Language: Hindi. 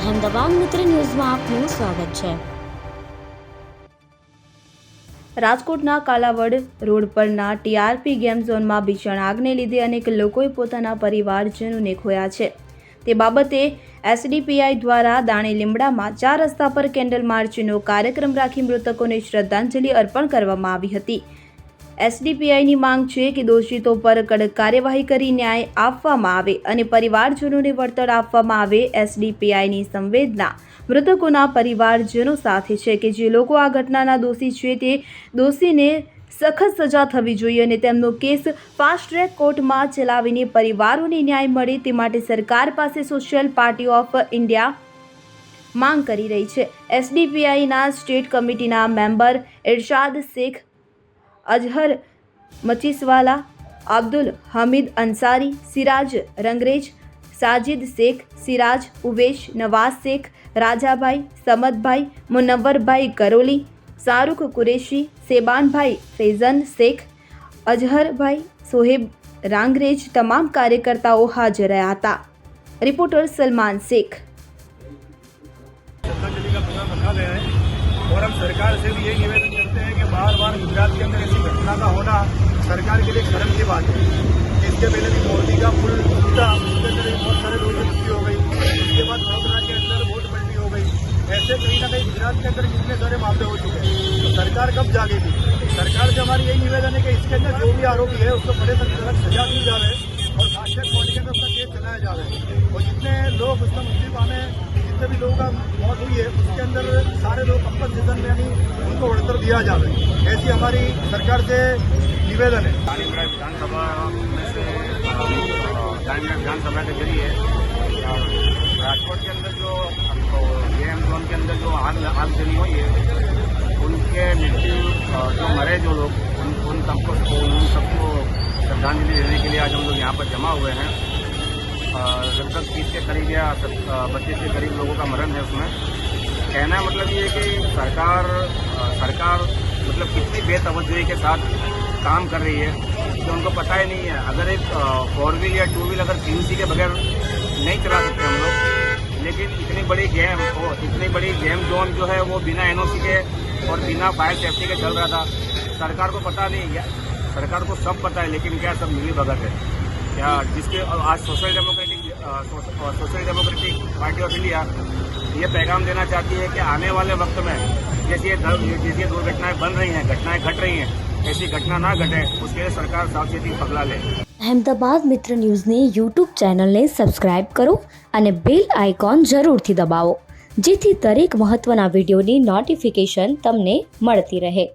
અહેમદાબાદ મિત્ર ન્યૂઝમાં આપનું સ્વાગત છે. રાજકોટના કાલાવડ રોડ પરના ટીઆરપી ગેમ ઝોનમાં ભીષણ આગને લીધે અનેક લોકોએ પોતાના પરિવારજનોને ખોયા છે. તે બાબતે એસડીપીઆઈ દ્વારા દાણી લીમડામાં ચાર રસ્તા પર કેન્ડલ માર્ચનો કાર્યક્રમ રાખી મૃતકોને શ્રદ્ધાંજલિ અર્પણ કરવામાં આવી હતી. એસડીપીઆઈની માંગ છે કે દોષિતો પર કડક કાર્યવાહી કરી ન્યાય આપવામાં આવે અને પરિવારજનોને વળતર આપવામાં આવે એસડીપીઆઈની સંવેદના. મૃતકોના પરિવારજનો સાથે છે કે જે લોકો આ ઘટનાના દોષી છે તે દોષીને સખત સજા થવી જોઈએ અને તેમનો કેસ ફાસ્ટ ટ્રેક કોર્ટમાં ચલાવીને પરિવારોને ન્યાય મળે તે માટે સરકાર પાસે સોશિયલ પાર્ટી ઓફ ઇન્ડિયા માંગ કરી રહી છે. એસડીપીઆઈના સ્ટેટ કમિટીના મેમ્બર ઇરશાદ શેખ અજહર મચીસવાલા અબ્દુલ હમીદ અંસારી સિરાજ રંગરેજ સાજિદ શેખ સિરાજ ઉવેશ નવાઝ શેખ રાજાભાઈ સમદભાઈ મુનવ્વરભાઈ કરોલી શાહરૂખ કુરેશી સેબાનભાઈ ફૈઝન શેખ અજહરભાઈ સોહેબ રાંગરેજ તમામ કાર્યકર્તાઓ હાજર રહ્યા હતા રિપોર્ટર સલમાન શેખ श्रद्धांजलि का प्रोग्राम रखा गया है और हम सरकार से भी यही निवेदन करते हैं कि बार बार गुजरात के अंदर ऐसी घटना का होना सरकार के लिए शर्म की बात है। इसके पहले भी मोदी का पुल टूटा, उसके अंदर बहुत सारे लोगों की हो गई। उसके बाद वडोदरा के अंदर वोट पलटी हो गई। ऐसे कहीं ना कहीं गुजरात के अंदर कितने सारे मामले हो चुके हैं। तो सरकार कब जागेगी? सरकार से हमारी यही निवेदन है कि इसके अंदर जो भी आरोपी है, उसको बड़े सख्त सजा दी जाए और बॉडी के अंदर उसका केस चलाया जा रहा है और जितने लोग उसका मुक्ति पाने जितने भी लोगों का मौत हुई है, उसके अंदर सारे लोग कंपनसेशन में यानी वड़तर दिया जाए ऐसी हमारी सरकार से निवेदन है। विधानसभा में से विधानसभा के ज़रिए राजकोट के अंदर जो जे एम जोन के अंदर जो आग आग जली हुई है, उनके मृत्यु जो मरे जो लोग, उन उन सबको उन सबको श्रद्धांजलि देने के लिए आज हम लोग यहाँ पर जमा हुए हैं। लगभग तीस के करीब या बत्तीस के करीब लोगों का मरण है उसमें। कहना मतलब ये है कि सरकार सरकार मतलब कितनी बेतवज्जोही के साथ काम कर रही है कि उनको पता ही नहीं है। अगर एक फोर व्हील या टू व्हील अगर पीयूसी के बगैर नहीं चला सकते हम लोग, लेकिन इतनी बड़ी गेम इतनी बड़ी गेम जोन जो है, वो बिना एनओसी के और बिना फायर सेफ्टी के चल रहा था, सरकार को पता नहीं सरकार को सब पता है, लेकिन क्या सब मिली भगत है? क्या जिसके आज social democratic social democratic party of India ये पैगाम देना चाहती है कि आने वाले वक्त में जैसे ये द- जैसी ये दुर्घटनाएं बन रही हैं घटनाएं घट रही हैं ऐसी घटना ना घटे उसके लिए सरकार सावचेती पगला ले અહેમદાબાદ મિત્ર ન્યૂઝની યુટ્યુબ ચેનલને સબસ્ક્રાઇબ કરો અને બેલ આઇકોન જરૂરથી દબાવો જેથી દરેક મહત્ત્વના વિડીયોની નોટિફિકેશન તમને મળતી રહે